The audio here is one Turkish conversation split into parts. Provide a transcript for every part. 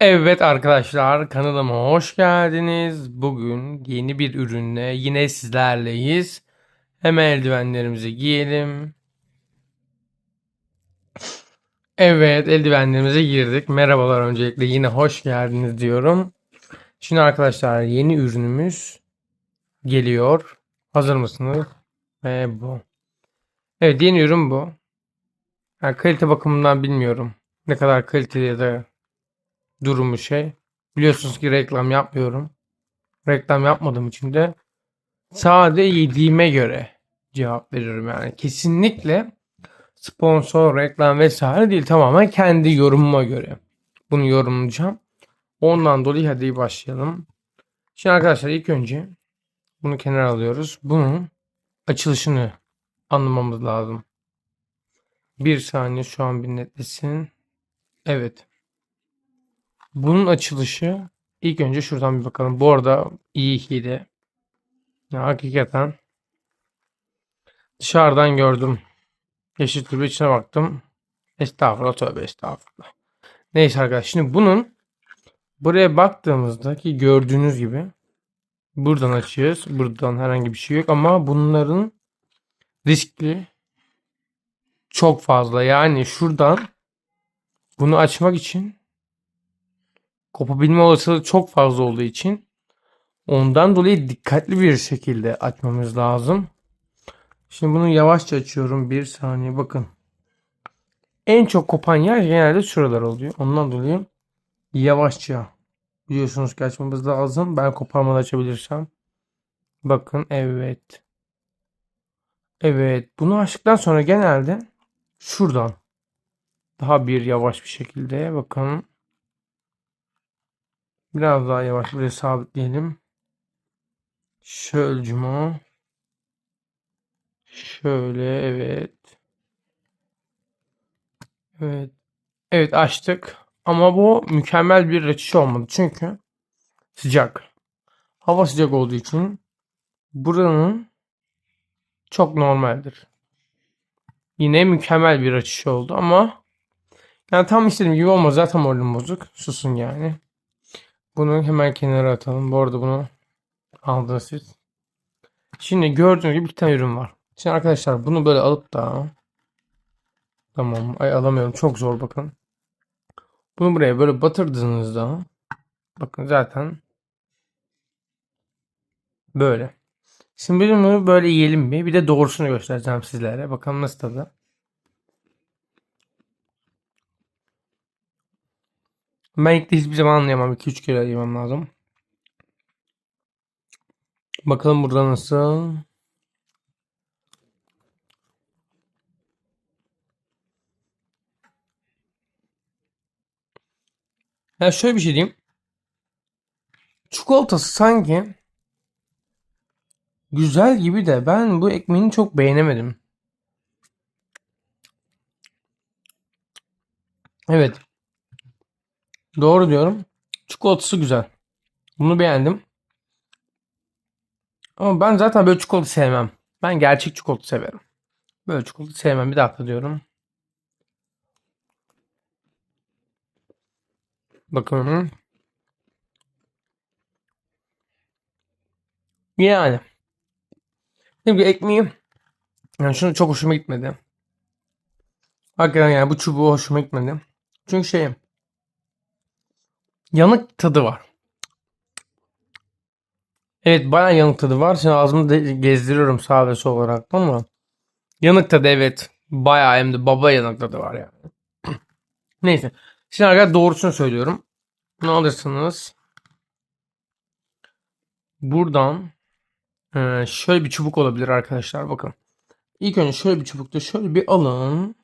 Evet arkadaşlar kanalıma hoş geldiniz. Bugün yeni bir ürünle yine sizlerleyiz. Hemen eldivenlerimizi giyelim. Evet eldivenlerimize girdik. Merhabalar öncelikle yine hoş geldiniz diyorum. Şimdi arkadaşlar yeni ürünümüz geliyor. Hazır mısınız? Ve bu. Evet yeni ürün bu. Yani kalite bakımından bilmiyorum. Ne kadar kaliteli ya da durumu şey. Biliyorsunuz ki reklam yapmıyorum. Reklam yapmadığım için de sade yediğime göre cevap veriyorum yani. Kesinlikle sponsor, reklam vesaire değil. Tamamen kendi yorumuma göre. Bunu yorumlayacağım. Ondan dolayı hadi başlayalım. Şimdi arkadaşlar ilk önce bunu kenara alıyoruz. Bunun açılışını anlamamız lazım. Bir saniye şu an bir netlesin. Evet. Bunun açılışı ilk önce şuradan bir bakalım. Bu arada iyi hile. Ya, hakikaten dışarıdan gördüm. Yeşil türbe içine baktım. Estağfurullah tövbe estağfurullah. Neyse arkadaşlar şimdi bunun buraya baktığımızda ki gördüğünüz gibi buradan açıyoruz. Buradan herhangi bir şey yok ama bunların riskli çok fazla. Yani şuradan bunu açmak için kopabilme olasılığı çok fazla olduğu için ondan dolayı dikkatli bir şekilde açmamız lazım. Şimdi bunu yavaşça açıyorum. Bir saniye bakın. En çok kopan yer genelde şuralar oluyor. Ondan dolayı yavaşça biliyorsunuz ki açmamız lazım. Ben koparmadan açabilirsem. Bakın evet. Evet. Bunu açtıktan sonra genelde şuradan daha bir yavaş bir şekilde bakın Biraz daha yavaş buraya sabitleyelim. Şöyle cuma. Şöyle evet. Evet. Evet açtık. Ama bu mükemmel bir açış olmadı. Çünkü sıcak. Hava sıcak olduğu için buranın çok normaldir. Yine mükemmel bir açış oldu ama yani tam istediğim gibi olmaz. Zaten moralim bozuk. Susun yani. Bunu hemen kenara atalım. Bu arada bunu aldınız siz. Şimdi gördüğünüz gibi bir tane ürün var. Şimdi arkadaşlar bunu böyle alıp da tamam ay alamıyorum çok zor bakın. Bunu buraya böyle batırdığınızda bakın zaten böyle. Şimdi bunu böyle yiyelim bir. Bir de doğrusunu göstereceğim sizlere. Bakalım nasıl tadı. Ben ilk de hiçbir zaman anlayamam. 2-3 kere yemem lazım. Bakalım burada nasıl. Ya şöyle bir şey diyeyim. Çikolatası sanki güzel gibi de ben bu ekmeğini çok beğenemedim. Evet. Doğru diyorum. Çikolatası güzel. Bunu beğendim. Ama ben zaten böyle çikolata sevmem. Ben gerçek çikolata severim. Böyle çikolata sevmem. Bir dakika diyorum. Bakın. Yani. Şimdi ekmeği yani şunu çok hoşuma gitmedi. Hakikaten yani bu çubuğu hoşuma gitmedi. Çünkü şey yanık tadı var. Evet bayağı yanık tadı var. Şimdi ağzımda gezdiriyorum sağ ve sol olarak ama yanık tadı evet bayağı hem de baba yanık tadı var yani. Neyse. Şimdi arkadaşlar doğrusunu söylüyorum. Ne alırsınız? Buradan e, şöyle bir çubuk olabilir arkadaşlar bakın. İlk önce şöyle bir çubukta şöyle bir alın.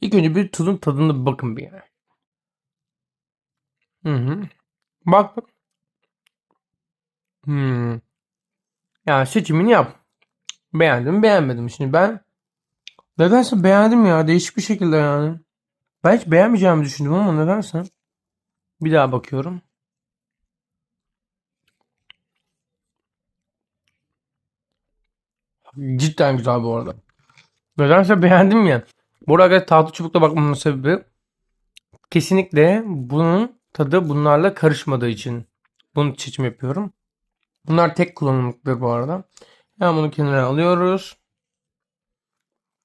İlk önce bir tuzun tadını bakın bir yani. Hı hı. Bak bak. Hmm. Yani seçimini yap. Beğendim beğenmedim. Şimdi ben nedense beğendim ya. Değişik bir şekilde yani. Ben hiç beğenmeyeceğimi düşündüm ama nedense. Bir daha bakıyorum. Cidden güzel bu arada. Nedense beğendim ya. Bu arada tatlı çubukla bakmamın sebebi kesinlikle bunun tadı bunlarla karışmadığı için bunu seçim yapıyorum. Bunlar tek kullanımlıktır bu arada. Hemen bunu kenara alıyoruz.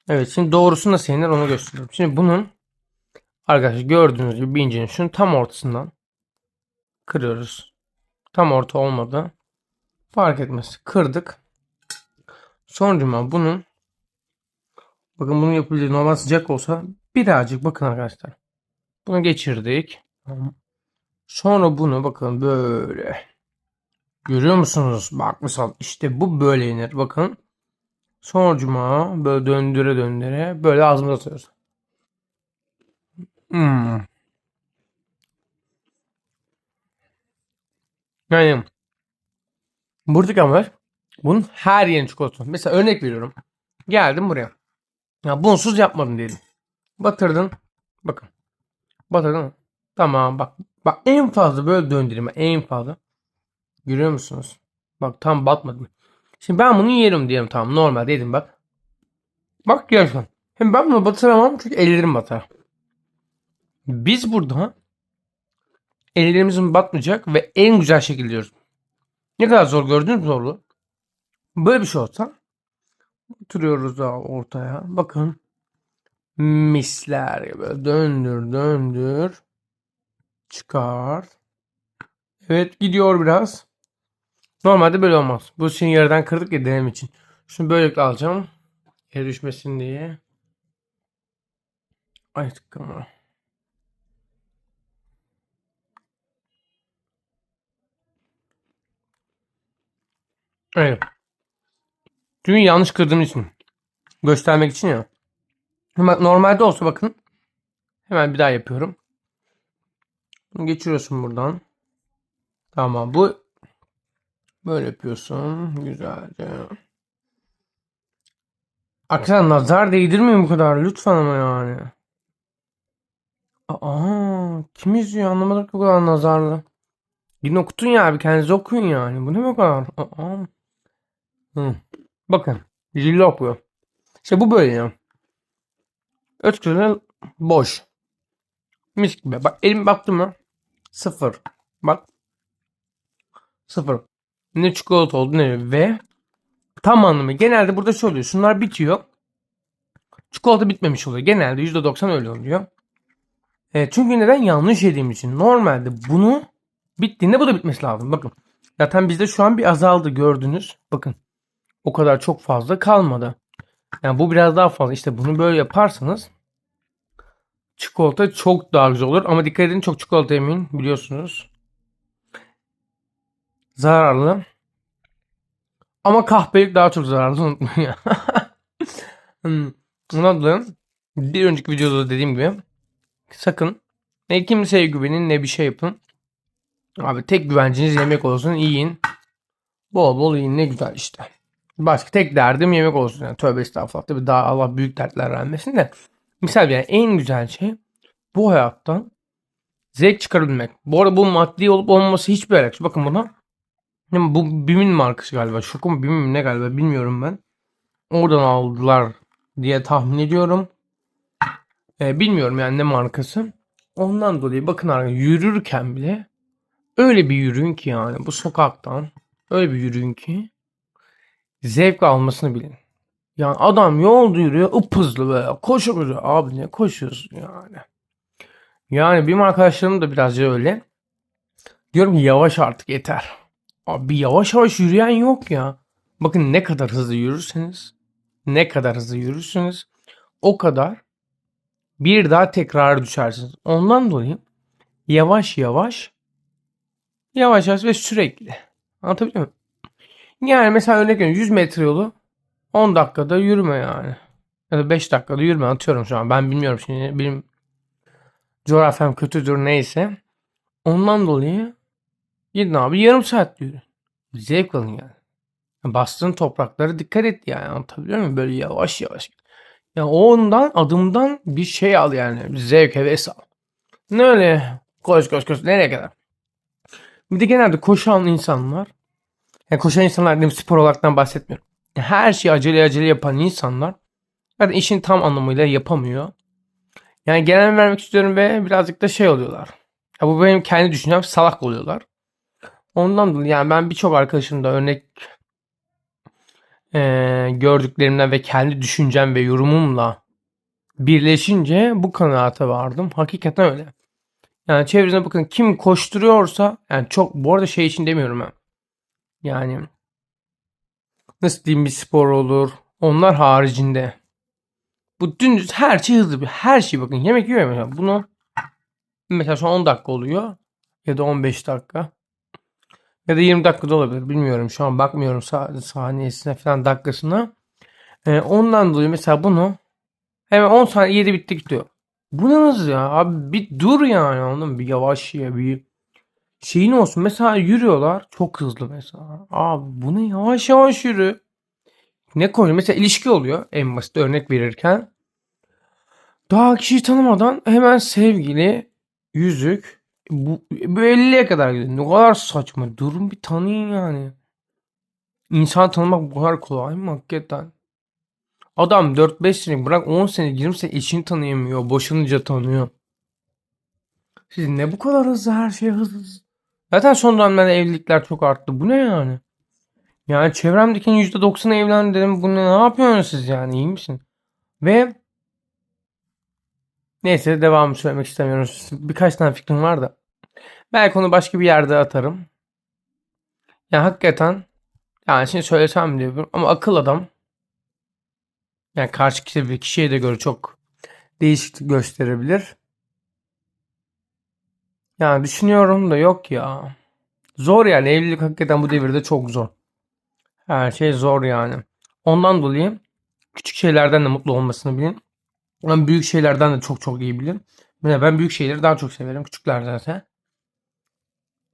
Evet şimdi doğrusu nasıl yenir onu gösteriyorum. Şimdi bunun arkadaşlar gördüğünüz gibi bir incinin şunu tam ortasından kırıyoruz. Tam orta olmadı. Fark etmez. Kırdık. Sonucuma bunun bakın bunun yapabildiği normal sıcak olsa birazcık bakın arkadaşlar. Bunu geçirdik. Sonra bunu bakın böyle görüyor musunuz? Bak misal işte bu böyle yenir. Bakın sonucuma böyle döndüre döndüre böyle ağzımıza atıyoruz. Hmm. Yani buradaki amaç bunun her yerini çikolata. Mesela örnek veriyorum. Geldim buraya. Ya bunsuz yapmadım diyelim. Batırdın. Bakın. Batırdın. Tamam bak. Bak en fazla böyle döndüreyim. En fazla. Görüyor musunuz? Bak tam batmadı. Şimdi ben bunu yerim diyelim tamam normal dedim bak. Bak gerçekten. Hem ben bunu batıramam çünkü ellerim batar. Biz burada ellerimizin batmayacak ve en güzel şekilde yiyoruz. Ne kadar zor gördünüz mü zorlu? Böyle bir şey olsa oturuyoruz daha ortaya. Bakın misler gibi döndür döndür çıkar. Evet gidiyor biraz. Normalde böyle olmaz. Bu şimdi yerden kırdık ya denem için. Şunu böylelikle alacağım. Yere düşmesin diye. Ay tıkkama. Evet. Çünkü yanlış kırdığım için. Göstermek için ya. Normalde olsa bakın. Hemen bir daha yapıyorum. Bunu geçiriyorsun buradan. Tamam bu böyle yapıyorsun. Güzelce. Arkadaşlar nazar değdirmeyin bu kadar. Lütfen ama yani. Aa, kim izliyor anlamadık bu kadar nazarlı. Gidin okutun ya abi kendiniz okuyun yani. Bu ne bu kadar? Aa. Hı. Bakın. Zilli okuyor. İşte bu böyle ya. Ötküzler boş. Mis gibi. Bak elim baktım mı? Sıfır. Bak. Sıfır. Ne çikolata oldu ne ve tam anlamı. Genelde burada şöyle oluyor. Şunlar bitiyor. Çikolata bitmemiş oluyor. Genelde %90 öyle oluyor. E, çünkü neden? Yanlış yediğim için. Normalde bunu bittiğinde bu da bitmesi lazım. Bakın. Zaten bizde şu an bir azaldı gördünüz. Bakın. O kadar çok fazla kalmadı. Yani bu biraz daha fazla. İşte bunu böyle yaparsanız çikolata çok daha güzel olur. Ama dikkat edin çok çikolata yemeyin biliyorsunuz. Zararlı. Ama kahpelik daha çok zararlı unutmayın. hmm. Ondan dolayı bir önceki videoda dediğim gibi sakın ne kimseye güvenin ne bir şey yapın. Abi tek güvenciniz yemek olsun yiyin. Bol bol yiyin ne güzel işte. Başka tek derdim yemek olsun. Yani tövbe estağfurullah. Tabii daha Allah büyük dertler vermesin de. Misal yani en güzel şey bu hayattan zevk çıkarabilmek. Bu arada bu maddi olup olmaması hiçbir alakası. Bakın buna. Bu BİM'in markası galiba. Şoku mu BİM mi ne galiba bilmiyorum ben. Oradan aldılar diye tahmin ediyorum. Ee, bilmiyorum yani ne markası. Ondan dolayı bakın arkadaşlar yürürken bile öyle bir yürüyün ki yani bu sokaktan öyle bir yürüyün ki zevk almasını bilin. Yani adam yolda yürüyor ıp hızlı böyle koşuyor. Abi ne koşuyorsun yani. Yani benim arkadaşlarım da birazcık öyle. Diyorum ki yavaş artık yeter. Abi yavaş yavaş yürüyen yok ya. Bakın ne kadar hızlı yürürseniz ne kadar hızlı yürürsünüz o kadar bir daha tekrar düşersiniz. Ondan dolayı yavaş yavaş yavaş yavaş ve sürekli. Anlatabiliyor muyum? Yani mesela örnek veriyorum 100 metre yolu 10 dakikada yürüme yani. Ya da 5 dakikada yürüme atıyorum şu an. Ben bilmiyorum şimdi benim coğrafyam kötüdür neyse. Ondan dolayı gidin abi yarım saat yürü. Zevk alın yani. Bastığın topraklara dikkat et yani anlatabiliyor muyum? Böyle yavaş yavaş. Ya ondan adımdan bir şey al yani. Bir zevk heves al. Ne öyle koş koş koş nereye kadar? Bir de genelde koşan insanlar yani koşan insanlar dedim spor olaraktan bahsetmiyorum. Her şeyi acele acele yapan insanlar yani işin tam anlamıyla yapamıyor. Yani genel vermek istiyorum ve birazcık da şey oluyorlar. Ya bu benim kendi düşüncem salak oluyorlar. Ondan dolayı yani ben birçok arkadaşımda örnek eee, gördüklerimden ve kendi düşüncem ve yorumumla birleşince bu kanaate vardım. Hakikaten öyle. Yani çevresine bakın kim koşturuyorsa yani çok bu arada şey için demiyorum ben. Yani nasıl diyeyim bir spor olur. Onlar haricinde. Bu dümdüz her şey hızlı her şey bakın yemek yiyor ya mesela bunu mesela şu an 10 dakika oluyor ya da 15 dakika ya da 20 dakika da olabilir bilmiyorum şu an bakmıyorum sa- saniyesine falan dakikasına. Ee, ondan dolayı mesela bunu hemen 10 saniye yedi bitti gidiyor. Bu ne hız ya abi bir dur yani mı? Bir yavaş ye bir şeyin olsun. Mesela yürüyorlar çok hızlı mesela. Abi bunu yavaş yavaş yürü. Ne konuyor? Mesela ilişki oluyor en basit örnek verirken. Daha kişiyi tanımadan hemen sevgili, yüzük. Bu, bu 50'ye kadar gidiyor. Ne kadar saçma. Durun bir tanıyın yani. İnsan tanımak bu kadar kolay mı hakikaten? Adam 4-5 sene bırak 10 sene 20 sene eşini tanıyamıyor. Boşanınca tanıyor. Siz ne bu kadar hızlı her şey hızlı. Zaten son dönemlerde evlilikler çok arttı. Bu ne yani? Yani çevremdekinin %90'ı evlendi dedim. Bu ne, ne yapıyorsunuz siz yani iyi misin? Ve neyse devamı söylemek istemiyorum. Birkaç tane fikrim var da. Belki onu başka bir yerde atarım. Yani hakikaten yani şimdi söylesem diyorum ama akıl adam yani karşı kişi bir kişiye de göre çok değişiklik gösterebilir. Yani düşünüyorum da yok ya. Zor yani evlilik hakikaten bu devirde çok zor. Her şey zor yani. Ondan dolayı küçük şeylerden de mutlu olmasını bilin. Ama büyük şeylerden de çok çok iyi bilin. Ben büyük şeyleri daha çok severim küçüklerdense.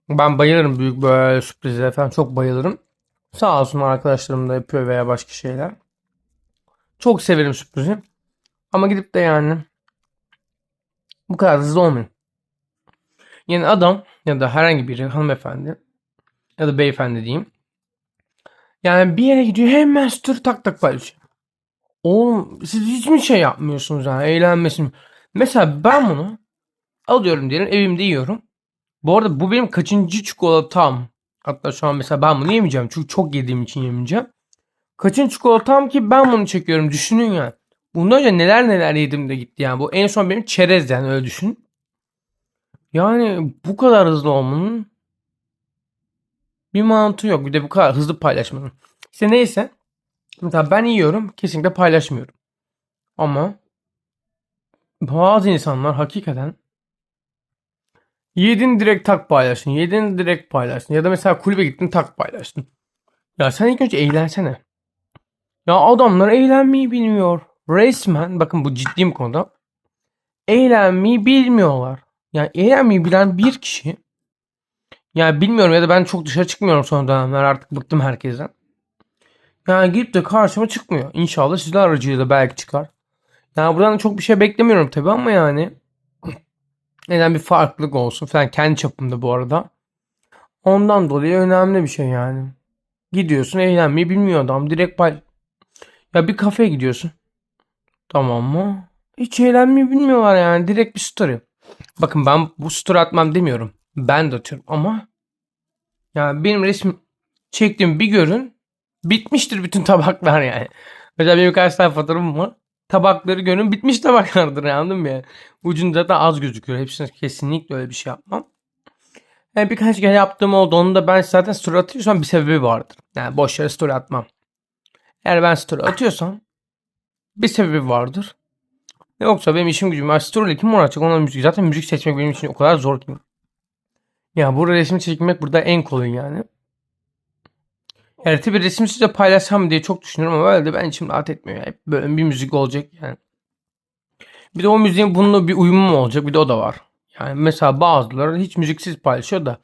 Ben bayılırım büyük böyle sürprizlere falan çok bayılırım. Sağ olsun arkadaşlarım da yapıyor veya başka şeyler. Çok severim sürprizi. Ama gidip de yani bu kadar hızlı olmayın. Yani adam ya da herhangi biri hanımefendi ya da beyefendi diyeyim. Yani bir yere gidiyor hemen story tak tak paylaşıyor. Oğlum siz hiç mi şey yapmıyorsunuz yani eğlenmesin. Mesela ben bunu alıyorum diyelim evimde yiyorum. Bu arada bu benim kaçıncı çikolatam. Hatta şu an mesela ben bunu yemeyeceğim. Çünkü çok yediğim için yemeyeceğim. Kaçıncı çikolatam ki ben bunu çekiyorum. Düşünün ya. Bundan önce neler neler yedim de gitti yani. Bu en son benim çerez yani öyle düşün. Yani bu kadar hızlı olmanın bir mantığı yok. Bir de bu kadar hızlı paylaşmanın. İşte neyse. Mesela ben yiyorum. Kesinlikle paylaşmıyorum. Ama bazı insanlar hakikaten yedin direkt tak paylaştın. Yedin direkt paylaştın. Ya da mesela kulübe gittin tak paylaştın. Ya sen ilk önce eğlensene. Ya adamlar eğlenmeyi bilmiyor. Resmen bakın bu ciddi bir konuda. Eğlenmeyi bilmiyorlar. Yani eğlenmeyi bilen bir kişi yani bilmiyorum ya da ben çok dışarı çıkmıyorum son dönemler artık bıktım herkesten. Yani gidip de karşıma çıkmıyor. İnşallah sizler aracıyla belki çıkar. Yani buradan çok bir şey beklemiyorum tabii ama yani neden bir farklılık olsun falan kendi çapımda bu arada. Ondan dolayı önemli bir şey yani. Gidiyorsun eğlenmeyi bilmiyor adam. Direkt pay... Ya bir kafeye gidiyorsun. Tamam mı? Hiç eğlenmeyi bilmiyorlar yani. Direkt bir story. Bakın ben bu story atmam demiyorum. Ben de atıyorum ama yani benim resim çektiğim bir görün bitmiştir bütün tabaklar yani. Mesela benim kaç tane fotoğrafım var. Tabakları görün bitmiş tabaklardır anladın mı yani? Ucunda da az gözüküyor. Hepsine kesinlikle öyle bir şey yapmam. Yani birkaç kere yaptığım oldu. Onu da ben zaten story atıyorsam bir sebebi vardır. Yani boş yere story atmam. Eğer ben story atıyorsam bir sebebi vardır. Yoksa benim işim gücüm var. Story ile kim uğraşacak ona müzik. Zaten müzik seçmek benim için o kadar zor ki. Ya bu resim çekmek burada en kolay yani. Yani tabii resim size paylaşsam diye çok düşünüyorum ama öyle de ben içim rahat etmiyor. Hep böyle bir müzik olacak yani. Bir de o müziğin bununla bir uyumu mu olacak bir de o da var. Yani mesela bazıları hiç müziksiz paylaşıyor da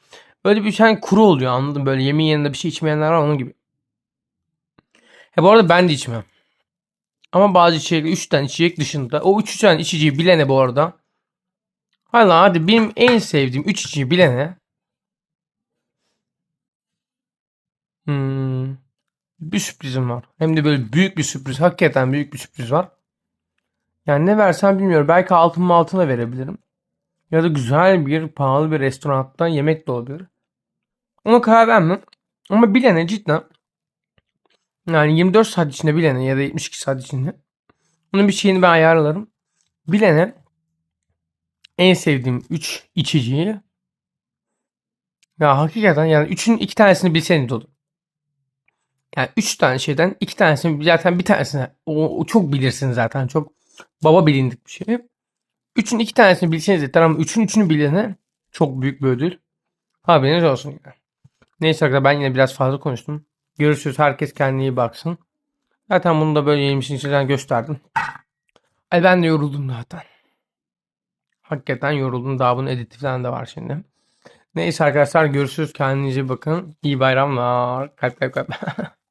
böyle bir şey kuru oluyor anladın Böyle yemeğin yanında bir şey içmeyenler var onun gibi. He bu arada ben de içmem. Ama bazı içecekler 3 tane içecek dışında o 3 tane içeceği bilene bu arada. Hala hadi benim en sevdiğim 3 içeceği bilene Hmm, bir sürprizim var. Hem de böyle büyük bir sürpriz. Hakikaten büyük bir sürpriz var. Yani ne versem bilmiyorum. Belki altın altına verebilirim. Ya da güzel bir pahalı bir restoranda yemek de olabilir. Ona karar vermem. Ama bilene cidden yani 24 saat içinde bilene ya da 72 saat içinde bunun bir şeyini ben ayarlarım. Bilene en sevdiğim 3 içeceği ya hakikaten yani üçün iki tanesini bilseniz olur. Yani üç tane şeyden iki tanesini zaten bir tanesini o, o çok bilirsin zaten. Çok baba bilindik bir şey. Üçün iki tanesini bilseniz yeter ama üçün üçünü bilene çok büyük bir ödül. Haberiniz olsun. Neyse arkadaşlar ben yine biraz fazla konuştum. Görüşürüz. Herkes kendine iyi baksın. Zaten bunu da böyle yemişin içinden gösterdim. Ay ben de yoruldum zaten. Hakikaten yoruldum. Daha bunun editi falan da var şimdi. Neyse arkadaşlar görüşürüz. Kendinize bakın. İyi bayramlar. Kalp kalp kalp.